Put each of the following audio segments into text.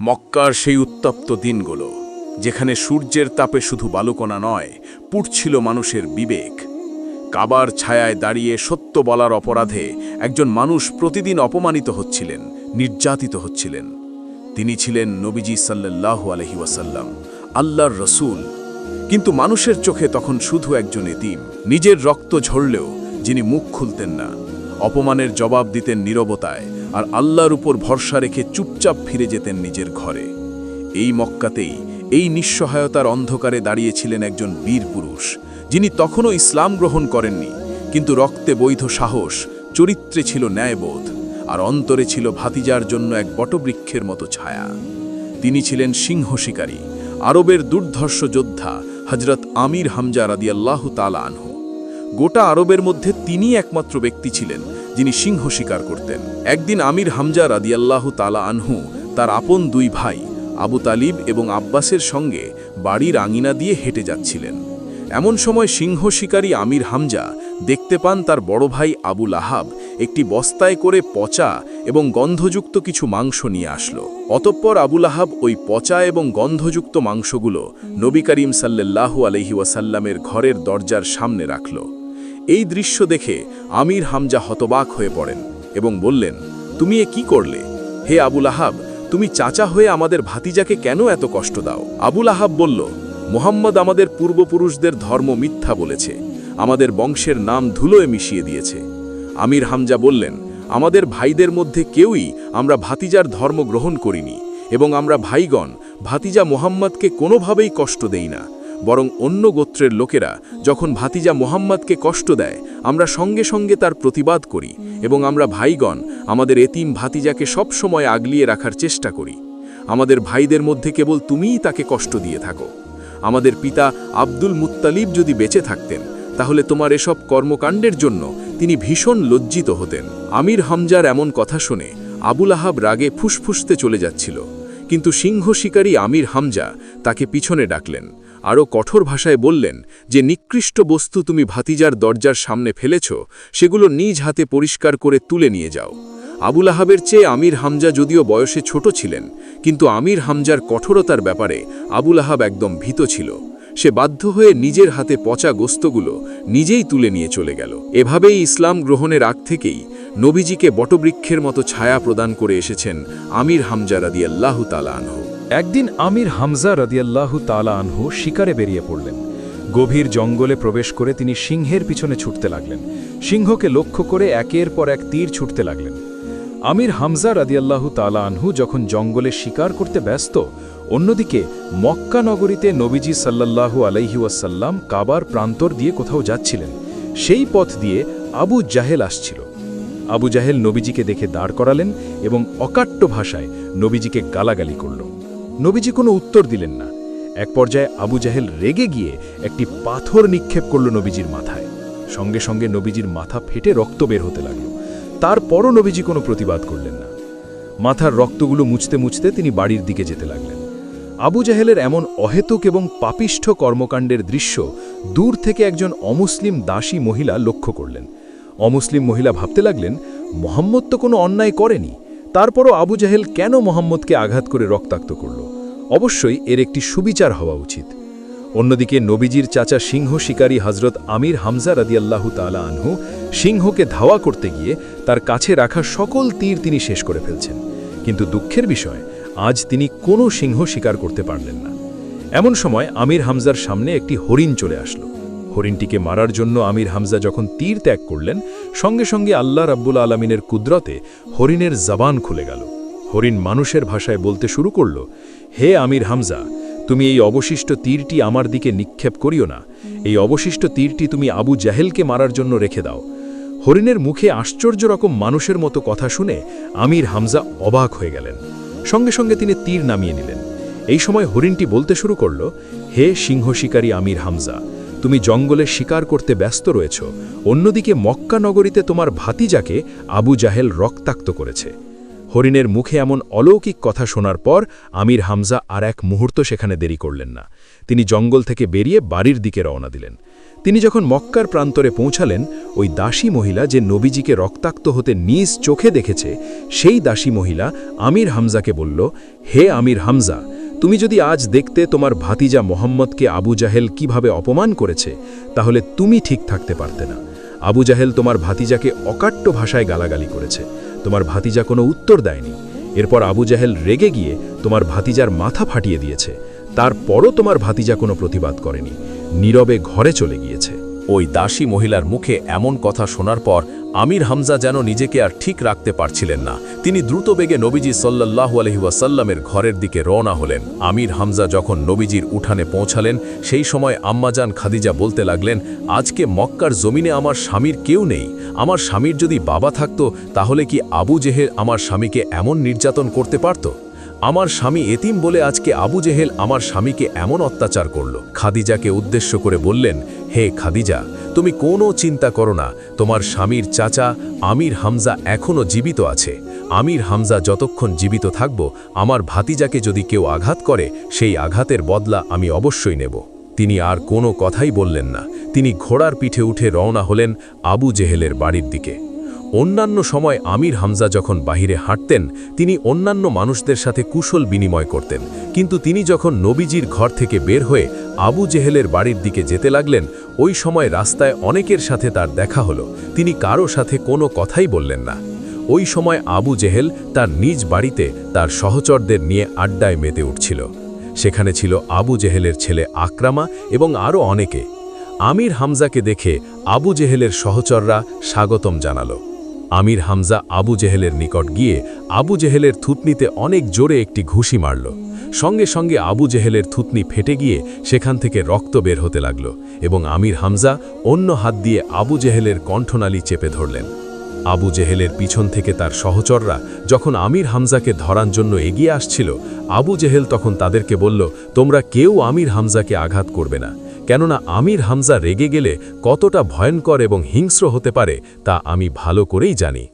মক্কার সেই উত্তপ্ত দিনগুলো, যেখানে সূর্যের তাপে শুধু বালুকণা নয় পুটছিল মানুষের বিবেক। কাবার ছায়ায় দাঁড়িয়ে সত্য বলার অপরাধে একজন মানুষ প্রতিদিন অপমানিত হচ্ছিলেন, নির্যাতিত হচ্ছিলেন। তিনি ছিলেন নবীজি সাল্লাল্লাহু আলহি ওয়াসাল্লাম, আল্লাহর রসুল। কিন্তু মানুষের চোখে তখন শুধু একজন এতিম। নিজের রক্ত ঝরলেও যিনি মুখ খুলতেন না, অপমানের জবাব দিতেন নীরবতায় আর আল্লাহর উপর ভরসা রেখে চুপচাপ ফিরে যেতেন নিজের ঘরে। এই মক্কাতেই এই নিঃসহায়তার অন্ধকারে দাঁড়িয়েছিলেন একজন বীর পুরুষ, যিনি তখনও ইসলাম গ্রহণ করেননি, কিন্তু রক্তে বৈধ সাহস, চরিত্রে ছিল ন্যায়বোধ, আর অন্তরে ছিল ভাতিজার জন্য এক বটবৃক্ষের মতো ছায়া। তিনি ছিলেন সিংহ শিকারী, আরবের দুর্ধর্ষ যোদ্ধা হজরত আমির হামজা রাদিয়াল্লাহু তালা আনহু। গোটা আরবের মধ্যে তিনি একমাত্র ব্যক্তি ছিলেন যিনি সিংহ শিকার করতেন। একদিন আমির হামজা রাদিয়াল্লাহু তালা আনহু, তার আপন দুই ভাই, আবু তালিব এবং আব্বাসের সঙ্গে বাড়ির আঙিনা দিয়ে হেঁটে যাচ্ছিলেন। এমন সময় সিংহ শিকারী আমির হামজা দেখতে পান তার বড় ভাই আবুল আহাব একটি বস্তায় করে পচা এবং গন্ধযুক্ত কিছু মাংস নিয়ে আসলো। অতঃপর আবুল আহাব ওই পচা এবং গন্ধযুক্ত মাংসগুলো নবী করিম সাল্লাল্লাহু আলহি ওয়াসাল্লামের ঘরের দরজার সামনে রাখল। এই দৃশ্য দেখে আমির হামজা হতবাক হয়ে পড়েন এবং বললেন, তুমি এ কি করলে? হে আবুল আহাব, তুমি চাচা হয়ে আমাদের ভাতিজাকে কেন এত কষ্ট দাও? আবুল আহাব বলল, মোহাম্মদ আমাদের পূর্বপুরুষদের ধর্ম মিথ্যা বলেছে। আমাদের বংশের নাম ধুলোয় মিশিয়ে দিয়েছে। আমির হামজা বললেন, আমাদের ভাইদের মধ্যে কেউই আমরা ভাতিজার ধর্ম গ্রহণ করিনি এবং আমরা ভাইগণ ভাতিজা মোহাম্মদকে কোনোভাবেই কষ্ট দেই না। বরং অন্য গোত্রের লোকেরা যখন ভাতিজা মোহাম্মদকে কষ্ট দেয়, আমরা সঙ্গে সঙ্গে তার প্রতিবাদ করি এবং আমরা ভাইগণ আমাদের এতিম ভাতিজাকে সব সময় আগলিয়ে রাখার চেষ্টা করি। আমাদের ভাইদের মধ্যে কেবল তুমিই তাকে কষ্ট দিয়ে থাকো। আমাদের পিতা আব্দুল মুত্তালিব যদি বেঁচে থাকতেন, তাহলে তোমার এসব কর্মকাণ্ডের জন্য তিনি ভীষণ লজ্জিত হতেন। আমির হামজার এমন কথা শুনে আবুল আহাব রাগে ফুসফুসতে চলে যাচ্ছিল। কিন্তু সিংহ শিকারী আমির হামজা তাকে পিছনে ডাকলেন। আরও কঠোর ভাষায় বললেন যে, নিকৃষ্ট বস্তু তুমি ভাতিজার দরজার সামনে ফেলেছ, সেগুলো নিজ হাতে পরিষ্কার করে তুলে নিয়ে যাও। আবুল আহাবের চেয়ে আমির হামজা যদিও বয়সে ছোট ছিলেন, কিন্তু আমির হামজার কঠোরতার ব্যাপারে আবুল আহাব একদম ভীত ছিল। সে বাধ্য হয়ে নিজের হাতে পচা গোস্তগুলো নিজেই তুলে নিয়ে চলে গেল। এভাবেই ইসলাম গ্রহণের আগ থেকেই নবীজিকে বটবৃক্ষের মতো ছায়া প্রদান করে এসেছেন আমির হামজা রাদি আল্লাহ আনহু। একদিন আমির হামজা রদিয়াল্লাহু তালা আনহু শিকারে বেরিয়ে পড়লেন। গভীর জঙ্গলে প্রবেশ করে তিনি সিংহের পিছনে ছুটতে লাগলেন। সিংহকে লক্ষ্য করে একের পর এক তীর ছুটতে লাগলেন। আমির হামজা রাদিয়াল্লাহু তালা আনহু যখন জঙ্গলে শিকার করতে ব্যস্ত, অন্যদিকে মক্কা নগরীতে নবীজি সাল্লাল্লাহু আলাইহি ওয়াসাল্লাম কাবার প্রান্তর দিয়ে কোথাও যাচ্ছিলেন। সেই পথ দিয়ে আবু জাহেল আসছিল। আবু জাহেল নবীজিকে দেখে দাঁড় করালেন এবং অকাট্য ভাষায় নবীজিকে গালাগালি করল। নবীজি কোনো উত্তর দিলেন না। এক পর্যায়ে আবু জাহেল রেগে গিয়ে একটি পাথর নিক্ষেপ করল নবীজির মাথায়। সঙ্গে সঙ্গে নবীজির মাথা ফেটে রক্ত বের হতে লাগল। তারপরও নবীজি কোনো প্রতিবাদ করলেন না। মাথার রক্তগুলো মুছতে মুছতে তিনি বাড়ির দিকে যেতে লাগলেন। আবু জাহেলের এমন অহেতুক এবং পাপিষ্ঠ কর্মকাণ্ডের দৃশ্য দূর থেকে একজন অমুসলিম দাসী মহিলা লক্ষ্য করলেন। অমুসলিম মহিলা ভাবতে লাগলেন, মোহাম্মদ তো কোনো অন্যায় করেনি। তারপরও আবু জাহেল কেন মোহাম্মদকে আঘাত করে রক্তাক্ত করল? অবশ্যই এর একটি সুবিচার হওয়া উচিত। অন্যদিকে নবীজির চাচা সিংহ শিকারী হজরত আমির হামজা রাদিয়াল্লাহু তালা আনহু সিংহকে ধাওয়া করতে গিয়ে তার কাছে রাখা সকল তীর তিনি শেষ করে ফেলছেন। কিন্তু দুঃখের বিষয়, আজ তিনি কোনো সিংহ শিকার করতে পারলেন না। এমন সময় আমির হামজার সামনে একটি হরিণ চলে আসলো। হরিণটিকে মারার জন্য আমির হামজা যখন তীর ত্যাগ করলেন, সঙ্গে সঙ্গে আল্লাহ রাব্বুল আলমিনের কুদরতে হরিণের জবান খুলে গেল। হরিণ মানুষের ভাষায় বলতে শুরু করল হে আমির হামজা, তুমি এই অবশিষ্ট তীরটি আমার দিকে নিক্ষেপ করিও না। এই অবশিষ্ট তীরটি তুমি আবু জাহেলকে মারার জন্য রেখে দাও। হরিণের মুখে আশ্চর্য রকম মানুষের মতো কথা শুনে আমির হামজা অবাক হয়ে গেলেন। সঙ্গে সঙ্গে তিনি তীর নামিয়ে নিলেন। এই সময় হরিণটি বলতে শুরু করল, হে সিংহ শিকারী আমির হামজা, তুমি জঙ্গলে শিকার করতে ব্যস্ত রয়েছ। অন্যদিকে মক্কা নগরীতে তোমার ভাতিজাকে আবু জাহেল রক্তাক্ত করেছে। হরিণের মুখে এমন অলৌকিক কথা শোনার পর আমির হামজা আর এক মুহূর্ত সেখানে দেরি করলেন না। তিনি জঙ্গল থেকে বেরিয়ে বাড়ির দিকে রওনা দিলেন। তিনি যখন মক্কার প্রান্তরে পৌঁছালেন, ওই দাসী মহিলা যে নবীজিকে রক্তাক্ত হতে নিজ চোখে দেখেছে, সেই দাসী মহিলা আমির হামজাকে বলল, হে আমির হামজা, তুমি যদি আজ দেখতে তোমার ভাতিজা মোহাম্মদকে আবু জাহেল কীভাবে অপমান করেছে, তাহলে তুমি ঠিক থাকতে পারতে না। আবু জাহেল তোমার ভাতিজাকে অকাট্য ভাষায় গালাগালি করেছে। তোমার ভাতিজা কোনো উত্তর দেয়নি। এরপর আবু জাহেল রেগে গিয়ে তোমার ভাতিজার মাথা ফাটিয়ে দিয়েছে। তারপরও তোমার ভাতিজা কোনো প্রতিবাদ করেনি। নীরবে ঘরে চলে গিয়েছে। ওই দাসী মহিলার মুখে এমন কথা শোনার পর আমির হামজা যেন নিজেকে আর ঠিক রাখতে পারছিলেন না। তিনি দ্রুত বেগে নবীজি সাল্লাহু আলহিউসাল্লামের ঘরের দিকে রওনা হলেন। আমির হামজা যখন নবীজির উঠানে পৌঁছালেন, সেই সময় আম্মাজান খাদিজা বলতে লাগলেন, আজকে মক্কার জমিনে আমার স্বামীর কেউ নেই। আমার স্বামীর যদি বাবা থাকতো, তাহলে কি আবু জেহেল আমার স্বামীকে এমন নির্যাতন করতে পারত? আমার স্বামী এতিম বলে আজকে আবু জেহেল আমার স্বামীকে এমন অত্যাচার করল। খাদিজাকে উদ্দেশ্য করে বললেন হে খাদিজা, তুমি কোনো চিন্তা করো না, তোমার স্বামীর চাচা আমির হামজা এখনও জীবিত আছে। আমির হামজা যতক্ষণ জীবিত থাকব, আমার ভাতিজাকে যদি কেউ আঘাত করে, সেই আঘাতের বদলা আমি অবশ্যই নেব। তিনি আর কোনো কথাই বললেন না। তিনি ঘোড়ার পিঠে উঠে রওনা হলেন আবু জেহেলের বাড়ির দিকে। অন্যান্য সময় আমির হামজা যখন বাহিরে হাঁটতেন, তিনি অন্যান্য মানুষদের সাথে কুশল বিনিময় করতেন। কিন্তু তিনি যখন নবীজির ঘর থেকে বের হয়ে আবু জেহেলের বাড়ির দিকে যেতে লাগলেন, ওই সময় রাস্তায় অনেকের সাথে তার দেখা হলো। তিনি কারও সাথে কোনো কথাই বললেন না। ওই সময় আবু জেহেল তার নিজ বাড়িতে তার সহচরদের নিয়ে আড্ডায় মেতে উঠছিল। সেখানে ছিল আবু জেহেলের ছেলে আক্রামা এবং আরও অনেকে। আমির হামজাকে দেখে আবু জেহেলের সহচররা স্বাগতম জানালো। আমির হামজা আবু জেহেলের নিকট গিয়ে আবু জেহেলের থুতনিতে অনেক জোরে একটি ঘুষি মারল। সঙ্গে সঙ্গে আবু জেহেলের থুতনি ফেটে গিয়ে সেখান থেকে রক্ত বের হতে লাগল এবং আমির হামজা অন্য হাত দিয়ে আবু জেহেলের কণ্ঠনালী চেপে ধরলেন। আবু জেহেলের পিছন থেকে তার সহচররা যখন আমির হামজাকে ধরার জন্য এগিয়ে আসছিল, আবু জেহেল তখন তাদেরকে বলল, তোমরা কেউ আমির হামজাকে আঘাত করবে না। কেননা আমির হামজা রেগে গেলে কতটা ভয়ঙ্কর এবং হিংস্র হতে পারে তা আমি ভালো করেই জানি।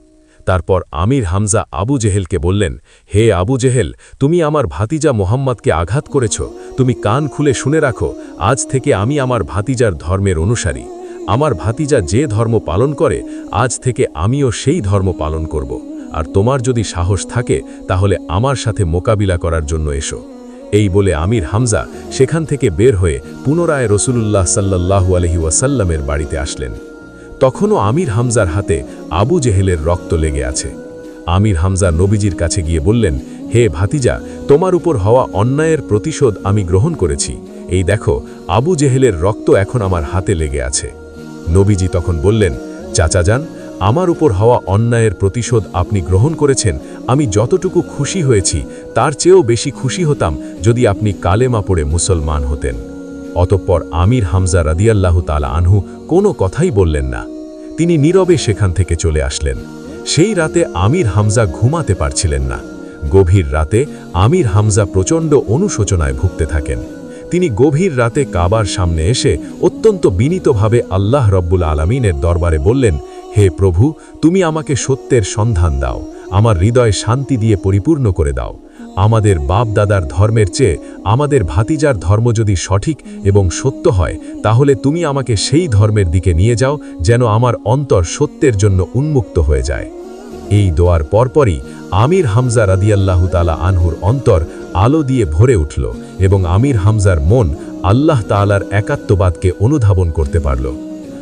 তারপর আমির হামজা আবু জেহেলকে বললেন, হে আবু জেহেল, তুমি আমার ভাতিজা মোহাম্মদকে আঘাত করেছ। তুমি কান খুলে শুনে রাখো, আজ থেকে আমি আমার ভাতিজার ধর্মের অনুসারী। আমার ভাতিজা যে ধর্ম পালন করে, আজ থেকে আমিও সেই ধর্ম পালন করব। আর তোমার যদি সাহস থাকে, তাহলে আমার সাথে মোকাবিলা করার জন্য এসো। এই বলে আমির হামজা সেখান থেকে বের হয়ে পুনরায় রসুলুল্লাহ সাল্লাহু আলহি ওয়াসাল্লামের বাড়িতে আসলেন। তখনও আমির হামজার হাতে আবু জেহেলের রক্ত লেগে আছে। আমির হামজা নবীজির কাছে গিয়ে বললেন, হে ভাতিজা, তোমার উপর হওয়া অন্যায়ের প্রতিশোধ আমি গ্রহণ করেছি। এই দেখো, আবু জেহেলের রক্ত এখন আমার হাতে লেগে আছে। নবীজি তখন বললেন, চাচা যান, আমার উপর হওয়া অন্যায়ের প্রতিশোধ আপনি গ্রহণ করেছেন আমি যতটুকু খুশি হয়েছি, তার চেয়েও বেশি খুশি হতাম যদি আপনি কালেমা পড়ে মুসলমান হতেন। অতঃপর আমির হামজা রাদিয়াল্লাহু তালা আনহু কোনো কথাই বললেন না। তিনি নীরবে সেখান থেকে চলে আসলেন। সেই রাতে আমির হামজা ঘুমাতে পারছিলেন না। গভীর রাতে আমির হামজা প্রচণ্ড অনুশোচনায় ভুগতে থাকেন। তিনি গভীর রাতে কাবার সামনে এসে অত্যন্ত বিনীতভাবে আল্লাহ রব্বুল আলমিনের দরবারে বললেন, হে প্রভু, তুমি আমাকে সত্যের সন্ধান দাও। আমার হৃদয় শান্তি দিয়ে পরিপূর্ণ করে দাও। আমাদের বাপ দাদার ধর্মের চেয়ে আমাদের ভাতিজার ধর্ম যদি সঠিক এবং সত্য হয়, তাহলে তুমি আমাকে সেই ধর্মের দিকে নিয়ে যাও, যেন আমার অন্তর সত্যের জন্য উন্মুক্ত হয়ে যায়। এই দোয়ার পরপরই আমির হামজা রাদিয়াল্লাহু তালা আনহুর অন্তর আলো দিয়ে ভরে উঠল এবং আমির হামজার মন আল্লাহ তালার একাত্মবাদকে অনুধাবন করতে পারল।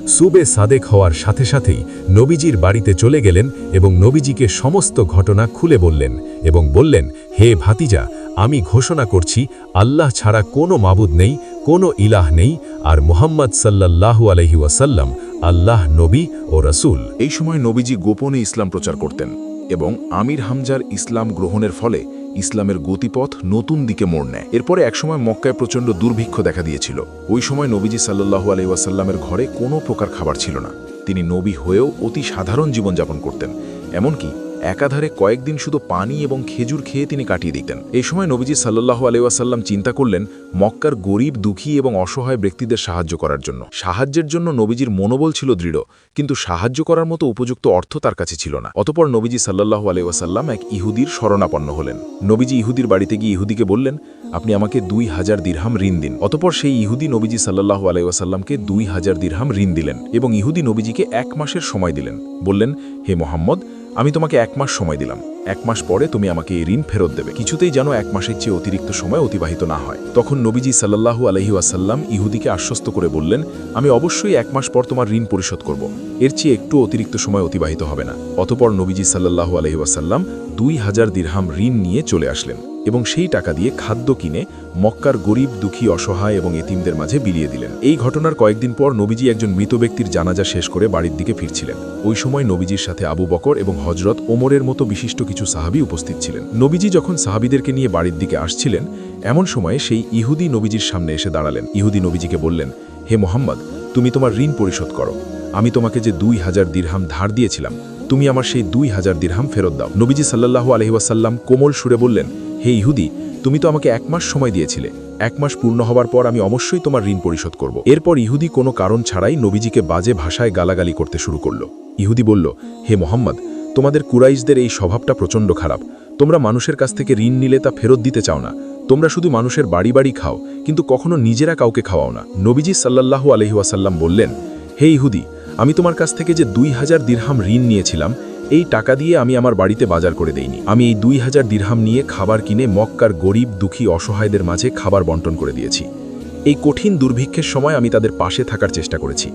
সুবে সাদেক হওয়ার সাথে সাথেই নবীজির বাড়িতে চলে গেলেন এবং নবীজিকে সমস্ত ঘটনা খুলে বললেন এবং বললেন, হে ভাতিজা, আমি ঘোষণা করছি, আল্লাহ ছাড়া কোনো মাবুদ নেই, কোনো ইলাহ নেই, আর মুহাম্মদ সাল্লাল্লাহু আলহি ওয়াসাল্লাম আল্লাহ, নবী ও রসুল। এই সময় নবীজি গোপনে ইসলাম প্রচার করতেন এবং আমির হামজার ইসলাম গ্রহণের ফলে ইসলামের গতিপথ নতুন দিকে মোড় নেয়। এরপরে একসময় মক্কায় প্রচণ্ড দুর্ভিক্ষ দেখা দিয়েছিল। ওই সময় নবীজি সাল্লু আলি ওয়াসাল্লামের ঘরে কোনো প্রকার খাবার ছিল না। তিনি নবী হয়েও অতি সাধারণ জীবনযাপন করতেন। এমনকি একাধারে কয়েকদিন শুধু পানি এবং খেজুর খেয়ে তিনি কাটিয়ে দিতেন। এই সময় নবীজি সাল্লাহ আলাইসাল্লাম চিন্তা করলেন মক্কার গরিব, দুঃখী এবং অসহায় ব্যক্তিদের সাহায্য করার জন্য। সাহায্যের জন্য নবীজির মনোবল ছিল দৃঢ়, কিন্তু সাহায্য করার মতো উপযুক্ত অর্থ তার কাছে ছিল না। অতপর নবীজি সাল্লাহ আলাইসাল্লাম এক ইহুদির শরণাপন্ন হলেন। নবীজি ইহুদির বাড়িতে গিয়ে ইহুদিকে বললেন, আপনি আমাকে দুই হাজার দিরহাম ঋণ দিন। অতপর সেই ইহুদি নবীজি সাল্লাহ আলাইসাল্লামকে দুই হাজার দিরহাম ঋণ দিলেন এবং ইহুদি নবীজিকে এক মাসের সময় দিলেন। বললেন, হে মোহাম্মদ আমি তোমাকে এক মাস সময় দিলাম। এক মাস পরে তুমি আমাকে এই ঋণ ফেরত দেবে। কিছুতেই যেন এক মাসের চেয়ে অতিরিক্ত সময় অতিবাহিত না হয়। তখন নবীজি সাল্লাহু আলহি আসাল্লাম ইহুদিকে আশ্বস্ত করে বললেন, আমি অবশ্যই এক মাস পর তোমার ঋণ পরিশোধ করব। এর চেয়ে একটু অতিরিক্ত সময় অতিবাহিত হবে না। অতপর নবীজি সাল্লাহু আলহি আসাল্লাম দুই হাজার দিরহাম ঋণ নিয়ে চলে আসলেন। এবং সেই টাকা দিয়ে খাদ্য কিনে মক্কার গরিব, দুঃখী, অসহায় এবং এতিমদের মাঝে বিলিয়ে দিলেন। এই ঘটনার কয়েকদিন পর নবীজি একজন মৃত ব্যক্তির জানাজা শেষ করে বাড়ির দিকে ফিরছিলেন। ওই সময় নবীজির সাথে আবু বকর এবং হজরত ওমরের মতো বিশিষ্ট কিছু সাহাবি উপস্থিত ছিলেন। নবীজি যখন সাহাবিদেরকে নিয়ে বাড়ির দিকে আসছিলেন, এমন সময়ে সেই ইহুদি নবীজির সামনে এসে দাঁড়ালেন। ইহুদি নবীজিকে বললেন, হে মোহাম্মদ, তুমি তোমার ঋণ পরিশোধ করো। আমি তোমাকে যে দুই হাজার দিরহাম ধার দিয়েছিলাম, তুমি আমার সেই দুই হাজার দিরহাম ফেরত দাও। নবীজি সাল্লাহু আলহিবাসাল্লাম কোমল সুরে বললেন হে ইহুদি, তুমি তো আমাকে এক মাস সময় দিয়েছিলে। এক মাস পূর্ণ হবার পর আমি অবশ্যই তোমার ঋণ পরিশোধ করব। এরপর ইহুদি কোনো কারণ ছাড়াই নবীজিকে বাজে ভাষায় গালাগালি করতে শুরু করল। ইহুদি বলল, হে মোহাম্মদ, তোমাদের কুরাইশদের এই স্বভাবটা প্রচণ্ড খারাপ। তোমরা মানুষের কাছ থেকে ঋণ নিলে তা ফেরত দিতে চাও না। তোমরা শুধু মানুষের বাড়ি বাড়ি খাও, কিন্তু কখনো নিজেরা কাউকে খাওয়াও না। নবীজি সাল্লাহু আলহিউসাল্লাম বললেন, হে ইহুদি, আমি তোমার কাছ থেকে যে দুই হাজার দিরহাম ঋণ নিয়েছিলাম এই টাকা দিয়ে আমি আমার বাড়িতে বাজার করে দেইনি। আমি এই দুই হাজার দীর্হাম নিয়ে খাবার কিনে মক্কার গরিব, দুঃখী, অসহায়দের মাঝে খাবার বন্টন করে দিয়েছি। এই কঠিন দুর্ভিক্ষের সময় আমি তাদের পাশে থাকার চেষ্টা করেছি।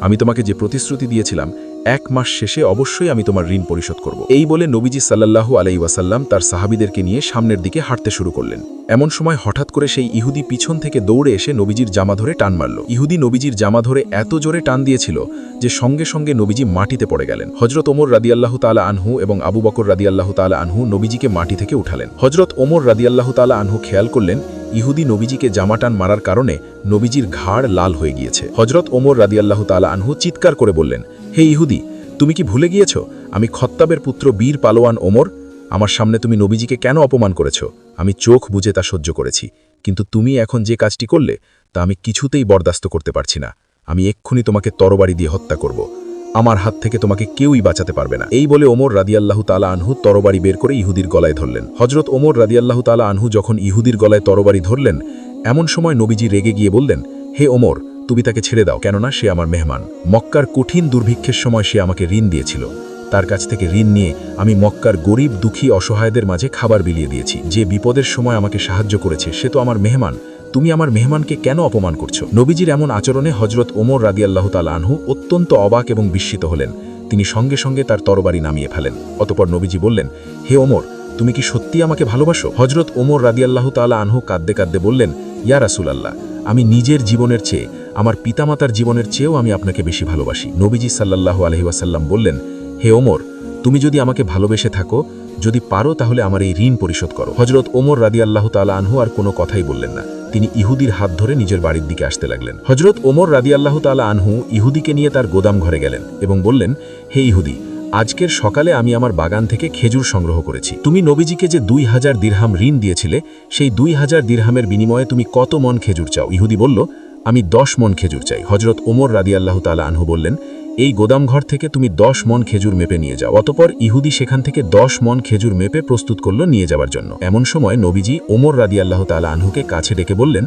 আমি তোমাকে যে প্রতিশ্রুতি দিয়েছিলাম এক মাস শেষে অবশ্যই আমি তোমার ঋণ পরিশোধ করব। এই বলে নবীজি সাল্লাহু আলাই ওয়াসাল্লাম তার সাহাবিদেরকে নিয়ে সামনের দিকে হাঁটতে শুরু করলেন। এমন সময় হঠাৎ করে সেই ইহুদি পিছন থেকে দৌড়ে এসে নবীজির জামা ধরে টান মারল। ইহুদি নবীজির জামা ধরে এত জোরে টান দিয়েছিল যে সঙ্গে সঙ্গে নবীজি মাটিতে পড়ে গেলেন। হজরত ওমর রাদিয়াল্লাহু তালা আনহু এবং আবু বকর রাদিয়াল্লাহু তালা আনহু নবীজিকে মাটি থেকে উঠালেন। হজরত ওমর রাদিয়াল্লাহু তালা আনহু খেয়াল করলেন, ইহুদি নবীজিকে জামাটান মারার কারণে নবীজির ঘাড় লাল হয়ে গিয়েছে। হজরত ওমর রাদিয়াল্লাহু তালা আনহু চিৎকার করে বললেন হে ইহুদি, তুমি কি ভুলে গিয়েছ? আমি খত্তাবের পুত্র বীর পালোয়ান ওমর। আমার সামনে তুমি নবীজিকে কেন অপমান করেছ? আমি চোখ বুঝে তা সহ্য করেছি। কিন্তু তুমি এখন যে কাজটি করলে, তা আমি কিছুতেই বরদাস্ত করতে পারছি না। আমি এক্ষুনি তোমাকে তরবারি দিয়ে হত্যা করব। আমার হাত থেকে তোমাকে কেউই বাঁচাতে পারবে না। এই বলে ওমর রাদিয়াল্লাহু তালা আনহু তরবারি বের করে ইহুদির গলায় ধরলেন। হজরত ওমর রাদিয়াল্লাহু তালা আনহু যখন ইহুদির গলায় তরবারি ধরলেন, এমন সময় নবীজি রেগে গিয়ে বললেন, হে ওমর তুমি তাকে ছেড়ে দাও, কেননা সে আমার মেহমান। মক্কার কঠিন দুর্ভিক্ষের সময় সে আমাকে ঋণ দিয়েছিল। তার কাছ থেকে ঋণ নিয়ে আমি মক্কার গরিব, দুঃখী, অসহায়দের মাঝে খাবার বিলিয়ে দিয়েছি। যে বিপদের সময় আমাকে সাহায্য করেছে, সে তো আমার মেহমান। তুমি আমার মেহমানকে কেন অপমান করছ? নবীজির এমন আচরণে হজরত ওমর রাদিয়াল্লাহ তাল আনহু অত্যন্ত অবাক এবং বিস্মিত হলেন। তিনি সঙ্গে সঙ্গে তার তরবারি নামিয়ে ফেলেন। অতপর নবীজি বললেন, হে ওমর, তুমি কি সত্যি আমাকে ভালোবাসো? হজরত ওমর রাদিয়াল্লাহ তালা আনহু কাঁদতে কাঁদতে বললেন, ইয়া রাসুলাল্লাহ, আমি নিজের জীবনের চেয়ে আমার পিতামাতার জীবনের চেয়েও আমি আপনাকে বেশি ভালোবাসি। নবীজি সাল্লাহ আলহিবাসাল্লাম বললেন, হে ওমর, তুমি যদি আমাকে ভালোবেসে থাকো, যদি পারো তাহলে আমার এই ঋণ পরিশোধ করো। হজরত ওমর রাদি আল্লাহ তালা আনহু আর কোনো কথাই বললেন না। তিনি ইহুদির হাত ধরে নিজের বাড়ির দিকে আসতে লাগলেন। হজরত ওমর রাদি আল্লাহ তালা আনহু ইহুদিকে নিয়ে তার গোদাম ঘরে গেলেন এবং বললেন, হে ইহুদি, আজকের সকালে আমি আমার বাগান থেকে খেজুর সংগ্রহ করেছি। তুমি নবীজিকে যে দুই হাজার দিরহাম ঋণ দিয়েছিলে, সেই দুই হাজার দিরহামের বিনিময়ে তুমি কত মন খেজুর চাও? ইহুদি বলল আমি দশ মন খেজুর চাই। হজরত ওমর রাদি আল্লাহ তালা আনহু বললেন, এই গোদামঘর থেকে তুমি দশ মন খেজুর মেপে নিয়ে যাও। অতপর ইহুদি সেখান থেকে দশ মন খেজুর মেপে প্রস্তুত করল নিয়ে যাওয়ার জন্য। এমন সময় নবীজি ওমর রাদি আল্লাহ তালা আনহুকে কাছে ডেকে বললেন,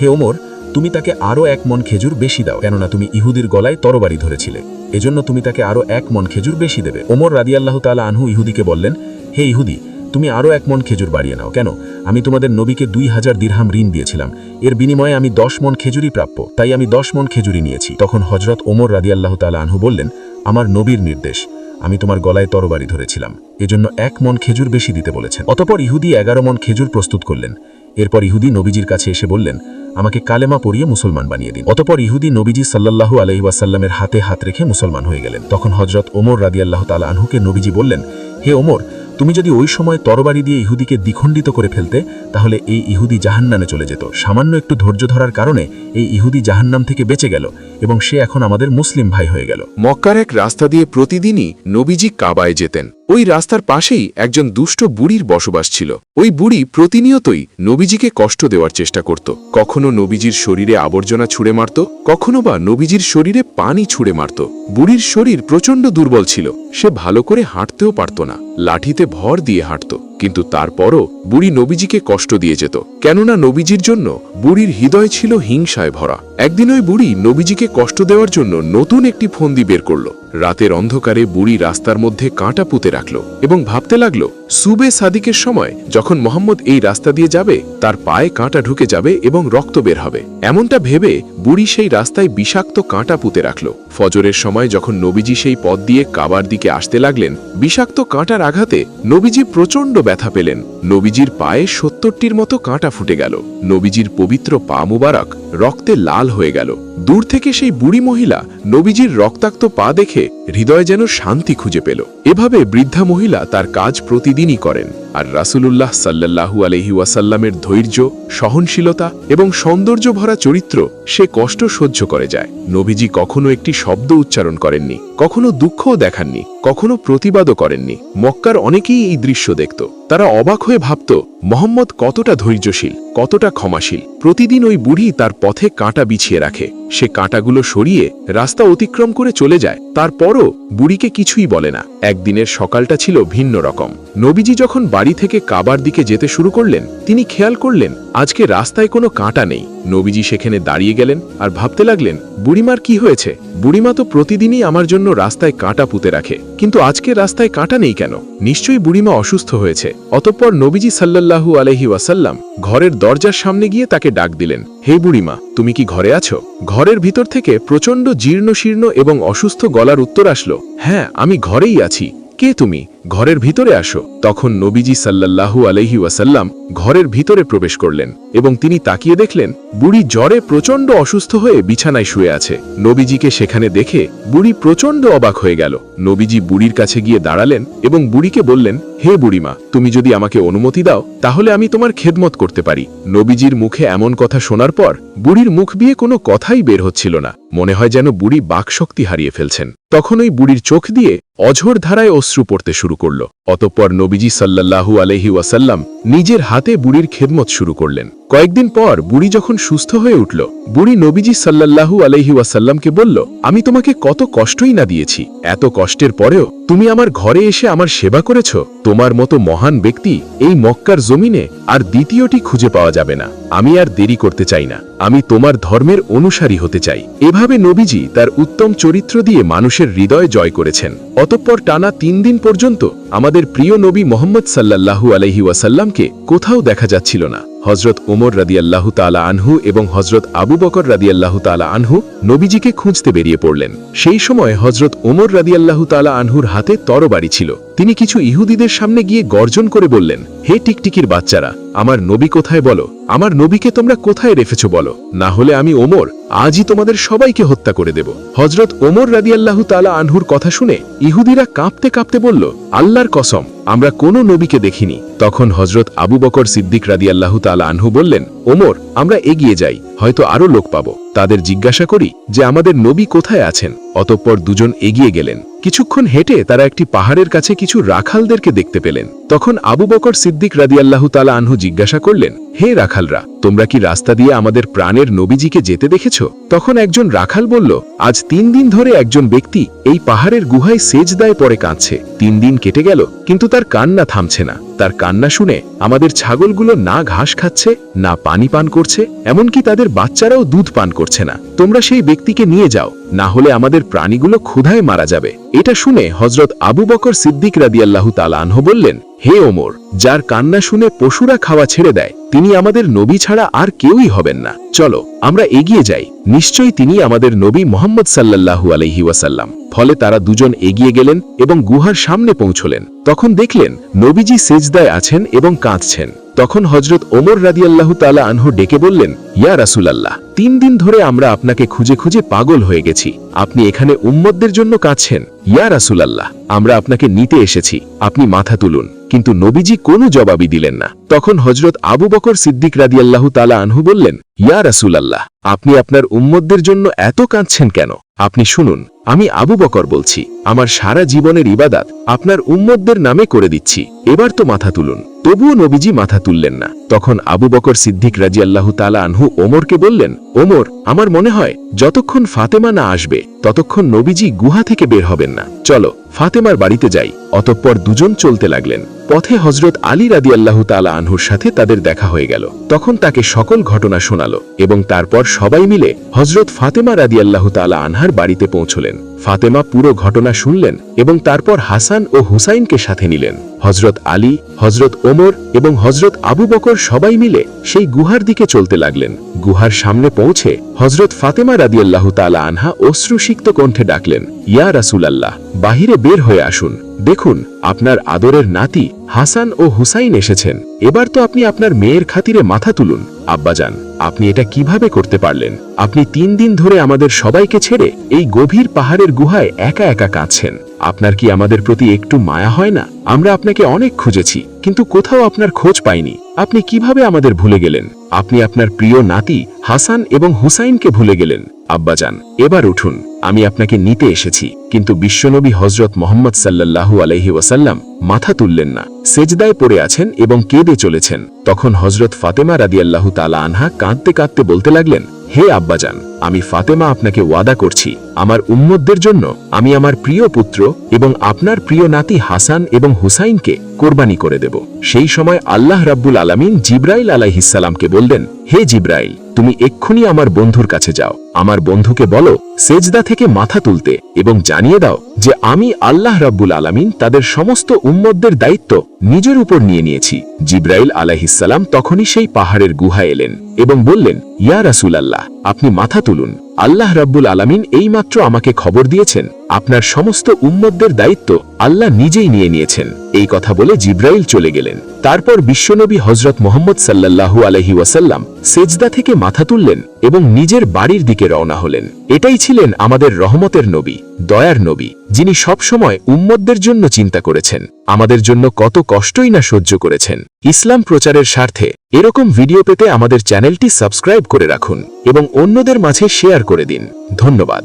হে ওমর, তুমি তাকে আরও এক মন খেজুর বেশি দাও, কেননা তুমি ইহুদির গলায় তরবারি ধরেছিলে। এজন্য তুমি তাকে আরও এক মন খেজুর বেশি দেবে। ওমর রাদি আল্লাহ তালা আনহু ইহুদিকে বললেন, হে ইহুদি তুমি আরও এক মন খেজুর বাড়িয়ে নাও, কেন? আমি তোমাদের নবীকে দুই হাজার দিরহাম ঋণ দিয়েছিলাম। এর বিনিময়ে আমি দশ মন খেজুরি প্রাপ্য, তাই আমি দশ মন খেজুরি নিয়েছি। তখন হজরত ওমর রাদিয়াল্লাহ তালা আনহু বললেন, আমার নবীর নির্দেশ, আমি তোমার গলায় তরবারি ধরেছিলাম, এজন্য এক মন খেজুর বেশি দিতে বলেছেন। অতপর ইহুদি এগারো মন খেজুর প্রস্তুত করলেন। এরপর ইহুদি নবীজির কাছে এসে বললেন, আমাকে কালেমা পরিয়ে মুসলমান বানিয়ে দিন। অতপর ইহুদি নবীজি সাল্লাহু আলহি ওয়াসাল্লামের হাতে হাত রেখে মুসলমান হয়ে গেলেন। তখন হজরত ওমর রাদিয়াল্লাহ তালা আনহুকে নবীজি বললেন, হে ওমর তুমি যদি ওই সময় তরবারি দিয়ে ইহুদিকে দ্বিখণ্ডিত করে ফেলতে, তাহলে এই ইহুদি জাহান্নামে চলে যেত। সামান্য একটু ধৈর্য ধরার কারণে এই ইহুদি জাহান্নাম থেকে বেঁচে গেল এবং সে এখন আমাদের মুসলিম ভাই হয়ে গেল। মক্কার এক রাস্তা দিয়ে প্রতিদিনই নবীজি কাবায় যেতেন। ওই রাস্তার পাশেই একজন দুষ্ট বুড়ির বসবাস ছিল। ওই বুড়ি প্রতিনিয়তই নবীজিকে কষ্ট দেওয়ার চেষ্টা করত। কখনো নবীজির শরীরে আবর্জনা ছুঁড়ে মারত, কখনো বা নবীজির শরীরে পানি ছুঁড়ে মারত। বুড়ির শরীর প্রচণ্ড দুর্বল ছিল, সে ভালো করে হাঁটতেও পারত না, লাঠিতে ভর দিয়ে হাঁটত। কিন্তু তারপরও বুড়ি নবীজিকে কষ্ট দিয়ে যেত। কেননা নবীজির জন্য বুড়ির হৃদয় ছিল হিংসায় ভরা। একদিন ওই বুড়ি নবীজিকে কষ্ট দেওয়ার জন্য নতুন একটি ফন্দি বের করল। রাতের অন্ধকারে বুড়ি রাস্তার মধ্যে কাঁটা পুঁতে রাখল এবং ভাবতে লাগল, সুবে সাদিকের সময় যখন মোহাম্মদ এই রাস্তা দিয়ে যাবে, তার পায়ে কাঁটা ঢুকে যাবে এবং রক্ত বের হবে। এমনটা ভেবে বুড়ি সেই রাস্তায় বিষাক্ত কাঁটা পুঁতে রাখল। ফজরের সময় যখন নবীজি সেই পথ দিয়ে কাবার দিকে আসতে লাগলেন, বিষাক্ত কাঁটার আঘাতে নবীজি প্রচণ্ড ব্যথা পেলেন। নবীজির পায়ে সত্তরটির মতো কাঁটা ফুটে গেল। নবীজির পবিত্র পা মুবারক রক্তে লাল হয়ে গেল। দূর থেকে সেই বুড়ি মহিলা নবীজির রক্তাক্ত পা দেখে হৃদয় যেন শান্তি খুঁজে পেল। এভাবে বৃদ্ধা মহিলা তার কাজ প্রতিদিনই করেন আর রাসুলুল্লাহ সাল্লাল্লাহু আলহি ওয়াসাল্লামের ধৈর্য, সহনশীলতা এবং সৌন্দর্য ভরা চরিত্র সে কষ্ট সহ্য করে যায়। নবীজি কখনো একটি শব্দ উচ্চারণ করেননি, কখনো দুঃখও দেখাননি, কখনো প্রতিবাদও করেননি। মক্কার অনেকেই এই দৃশ্য দেখত। তারা অবাক হয়ে ভাবত মোহাম্মদ কতটা ধৈর্যশীল, কতটা ক্ষমাশীল। প্রতিদিন ওই বুড়ি তার পথে কাঁটা বিছিয়ে রাখে। সে কাঁটাগুলো সরিয়ে রাস্তা অতিক্রম করে চলে যায়। তারপরও বুড়িকে কিছুই বলে না। একদিনের সকালটা ছিল ভিন্ন রকম। নবীজি যখন বাড়ি থেকে কাবার দিকে যেতে শুরু করলেন, তিনি খেয়াল করলেন, আজকে রাস্তায় কোনো কাঁটা নেই। নবীজি সেখানে দাঁড়িয়ে গেলেন আর ভাবতে লাগলেন, বুড়িমার কি হয়েছে? বুড়িমা তো প্রতিদিনই আমার জন্য রাস্তায় কাঁটা পুঁতে রাখে। কিন্তু আজকে রাস্তায় কাঁটা নেই কেন? নিশ্চয়ই বুড়িমা অসুস্থ হয়েছে। অতঃপর নবীজি সাল্লাল্লাহু আলহি ওয়াসাল্লাম ঘরের দরজার সামনে গিয়ে তাকে ডাক দিলেন, হে বুড়িমা, তুমি কি ঘরে আছো? ঘরের ভিতর থেকে প্রচণ্ড জীর্ণ শীর্ণ এবং অসুস্থ গলার উত্তর আসলো হ্যাঁ আমি ঘরেই আছি। কে তুমি? ঘরের ভিতরে আসো। তখন নবীজি সাল্লাল্লাহু আলহি ওয়াসাল্লাম ঘরের ভিতরে প্রবেশ করলেন এবং তিনি তাকিয়ে দেখলেন, বুড়ি জ্বরে প্রচণ্ড অসুস্থ হয়ে বিছানায় শুয়ে আছে। নবীজিকে সেখানে দেখে বুড়ি প্রচণ্ড অবাক হয়ে গেল। নবীজি বুড়ির কাছে গিয়ে দাঁড়ালেন এবং বুড়িকে বললেন, হে বুড়িমা, তুমি যদি আমাকে অনুমতি দাও, তাহলে আমি তোমার খেদমত করতে পারি। নবীজির মুখে এমন কথা শোনার পর বুড়ির মুখ দিয়ে কোনো কথাই বের হচ্ছিল না। মনে হয় যেন বুড়ি বাকশক্তি হারিয়ে ফেলছেন। তখন ওই বুড়ির চোখ দিয়ে অঝোর ধারায় অশ্রু পড়তে শুরু করল। অতঃপর নবীজি সাল্লাল্লাহু আলহি ওয়াসাল্লাম নিজের হাতে বুড়ির খেদমত শুরু করলেন। কয়েকদিন পর বুড়ি যখন সুস্থ হয়ে উঠল, বুড়ি নবীজি সাল্লাল্লাহু আলহি ওয়াসাল্লামকে বলল, আমি তোমাকে কত কষ্টই না দিয়েছি। এত কষ্টের পরেও তুমি আমার ঘরে এসে আমার সেবা করেছ। তোমার মতো মহান ব্যক্তি এই মক্কার জমিনে আর দ্বিতীয়টি খুঁজে পাওয়া যাবে না। আমি আর দেরি করতে চাই না। আমি তোমার ধর্মের অনুসারী হতে চাই। এভাবে নবীজি তার উত্তম চরিত্র দিয়ে মানুষের হৃদয় জয় করেছেন। অতঃপর টানা তিন দিন পর্যন্ত আমাদের প্রিয় নবী মোহাম্মদ সাল্লাল্লাহু আলহি ওয়াসাল্লামকে কোথাও দেখা যাচ্ছিল না। হজরত ওমর রাদিয়াল্লাহু তালা আনহু এবং হজরত আবু বকর রাদিয়াল্লাহু তালা আনহু নবীজিকে খুঁজতে বেরিয়ে পড়লেন। সেই সময় হজরত ওমর রাদিয়াল্লাহু তালা আনহুর হাতে তরবারি ছিল। তিনি কিছু ইহুদিদের সামনে গিয়ে গর্জন করে বললেন, হে টিকটিকির বাচ্চারা, আমার নবী কোথায় বলো? আমার নবীকে তোমরা কোথায় রেখেছ বলো? না হলে আমি ওমর, আজই তোমাদের সবাইকে হত্যা করে দেব। হজরত ওমর রাদিয়াল্লাহু তালা আনহুর কথা শুনে ইহুদিরা কাঁপতে কাঁপতে বলল আল্লাহর কসম, আমরা কোনো নবীকে দেখিনি। তখন হজরত আবু বকর সিদ্দিক রাদি রাদিয়াল্লাহু তালা আনহু বললেন, ওমর, আমরা এগিয়ে যাই, হয়তো আরও লোক পাব। তাদের জিজ্ঞাসা করি যে, আমাদের নবী কোথায় আছেন? অতঃপর দুজন এগিয়ে গেলেন। কিছুক্ষণ হেঁটে তারা একটি পাহাড়ের কাছে কিছু রাখালদেরকে দেখতে পেলেন। তখন আবু বকর সিদ্দিক রাদিয়াল্লাহু তালা আনহু জিজ্ঞাসা করলেন, হে রাখালরা, তোমরা কি রাস্তা দিয়ে আমাদের প্রাণের নবীজিকে যেতে দেখেছ? তখন একজন রাখাল বলল, আজ তিন দিন ধরে একজন ব্যক্তি এই পাহাড়ের গুহায় সেজদায় পরে কাঁদছে। তিন দিন কেটে গেল, কিন্তু তার কান্না থামছে না। তার কান্না শুনে আমাদের ছাগলগুলো না ঘাস খাচ্ছে, না পানি পান করছে, এমনকি তাদের বাচ্চারাও দুধ পান করছে না। তোমরা সেই ব্যক্তিকে নিয়ে যাও, না হলে আমাদের প্রাণীগুলো ক্ষুধায় মারা যাবে। এটা শুনে হজরত আবু বকর সিদ্দিক রাদিয়াল্লাহু তালানহ বললেন হে ওমর, যার কান্না শুনে পশুরা খাওয়া ছেড়ে দেয়, তিনি আমাদের নবী ছাড়া আর কেউই হবেন না। চলো, আমরা এগিয়ে যাই। নিশ্চয়ই তিনি আমাদের নবী মোহাম্মদ সাল্লাল্লাহু আলহি ওয়াসাল্লাম। ফলে তারা দুজন এগিয়ে গেলেন এবং গুহার সামনে পৌঁছলেন। তখন দেখলেন, নবীজি সেজদায় আছেন এবং কাঁদছেন। তখন হজরত ওমর রাদিয়াল্লাহু তালা আনহু ডেকে বললেন, ইয়া রাসুলাল্লাহ, তিন দিন ধরে আমরা আপনাকে খুঁজে খুঁজে পাগল হয়ে গেছি। আপনি এখানে উম্মতদের জন্য কাঁদছেন। ইয়া রাসুলাল্লাহ, আমরা আপনাকে নিতে এসেছি। আপনি মাথা তুলুন। কিন্তু নবীজি কোনো জবাবই দিলেন না। তখন হজরত আবু বকর সিদ্দিক রাদিয়াল্লাহু তালা আনহু বললেন, ইয়া রাসুল আল্লাহ আপনি আপনার উম্মতদের জন্য এত কাঁদছেন কেন? আপনি শুনুন, আমি আবু বকর বলছি, আমার সারা জীবনের ইবাদাত আপনার উম্মতদের নামে করে দিচ্ছি। এবার তো মাথা তুলুন। তবুও নবীজি মাথা তুললেন না। তখন আবু বকর সিদ্দিক রাজিয়াল্লাহু তালা আনহু ওমরকে বললেন, ওমর, আমার মনে হয় যতক্ষণ ফাতেমা না আসবে, ততক্ষণ নবীজি গুহা থেকে বের হবেন না। চলো, ফাতেমার বাড়িতে যাই। অতঃপর দুজন চলতে লাগলেন। পথে হজরত আলী রাদি আল্লাহ তালা আনহুর সাথে তাদের দেখা হয়ে গেল। তখন তাকে সকল ঘটনা শোনাল এবং তারপর সবাই মিলে হজরত ফাতেমা রাদি আল্লাহ তালা আনহার বাড়িতে পৌঁছলেন। ফাতেমা পুরো ঘটনা শুনলেন এবং তারপর হাসান ও হুসাইনকে সাথে নিলেন। হজরত আলী হজরত ওমর এবং হজরত আবু বকর সবাই মিলে সেই গুহার দিকে চলতে লাগলেন। গুহার সামনে পৌঁছে হজরত ফাতেমা রাদিয়াল্লাহ তালা আনহা অশ্রুসিক্ত কণ্ঠে ডাকলেন, ইয়া রাসুল আল্লাহ বাহিরে বের হয়ে আসুন। দেখুন, আপনার আদরের নাতি হাসান ও হুসাইন এসেছেন। এবার তো আপনি আপনার মেয়ের খাতিরে মাথা তুলুন। আব্বাজান, আপনি এটা কীভাবে করতে পারলেন? আপনি তিন দিন ধরে আমাদের সবাইকে ছেড়ে এই গভীর পাহাড়ের গুহায় একা একা কাঁদছেন। আপনার কি আমাদের প্রতি একটু মায়া হয় না? আমরা আপনাকে অনেক খুঁজেছি, কিন্তু কোথাও আপনার খোঁজ পাইনি। আপনি কীভাবে আমাদের ভুলে গেলেন? আপনি আপনার প্রিয় নাতি হাসান এবং হুসাইনকে ভুলে গেলেন। আব্বাজান, এবার উঠুন। আমি আপনাকে নিতে এসেছি, কিন্তু বিশ্বনবী হজরত মোহাম্মদ সাল্লাল্লাহু আলহি ওয়াসাল্লাম মাথা তুললেন না। সেজদায় পড়ে আছেন এবং কেঁদে চলেছেন। তখন হজরত ফাতেমা রাদিয়াল্লাহু তালা আনহা কাঁদতে কাঁদতে বলতে লাগলেন, হে আব্বাজান আমি ফাতেমা আপনাকে ওয়াদা করছি, আমার উম্মতদের জন্য আমি আমার প্রিয় পুত্র এবং আপনার প্রিয় নাতি হাসান এবং হুসাইনকে কোরবানি করে দেব। সেই সময় আল্লাহ রাব্বুল আলামিন জিব্রাইল আলাইহিসালামকে বললেন, হে জিব্রাইল, তুমি এক্ষুনি আমার বন্ধুর কাছে যাও। আমার বন্ধুকে বলো, সেজদা থেকে মাথা তুলতে এবং জানিয়ে দাও যে আমি আল্লাহ রাব্বুল আলামিন তাদের সমস্ত উম্মতদের দায়িত্ব নিজের উপর নিয়ে নিয়েছি। জিব্রাইল আলাহিসাল্লাম তখনই সেই পাহাড়ের গুহায় এলেন এবং বললেন, ইয়া রাসুল আল্লাহ আপনি মাথা তুলুন। আল্লাহ রাব্বুল আলামিন এইমাত্র আমাকে খবর দিয়েছেন। আপনার সমস্ত উম্মতদের দায়িত্ব আল্লাহ নিজেই নিয়ে নিয়েছেন। এই কথা বলে জিব্রাইল চলে গেলেন। তারপর বিশ্বনবী হজরত মোহাম্মদ সাল্লাল্লাহু আলহি ওয়াসাল্লাম সেজদা থেকে মাথা তুললেন এবং নিজের বাড়ির দিকে রওনা হলেন। এটাই ছিলেন আমাদের রহমতের নবী, দয়ার নবী, যিনি সবসময় উম্মতদের জন্য চিন্তা করেছেন। আমাদের জন্য কত কষ্টই না সহ্য করেছেন। ইসলাম প্রচারের স্বার্থে এরকম ভিডিও পেতে আমাদের চ্যানেলটি সাবস্ক্রাইব করে রাখুন এবং অন্যদের মাঝে শেয়ার করে দিন। ধন্যবাদ।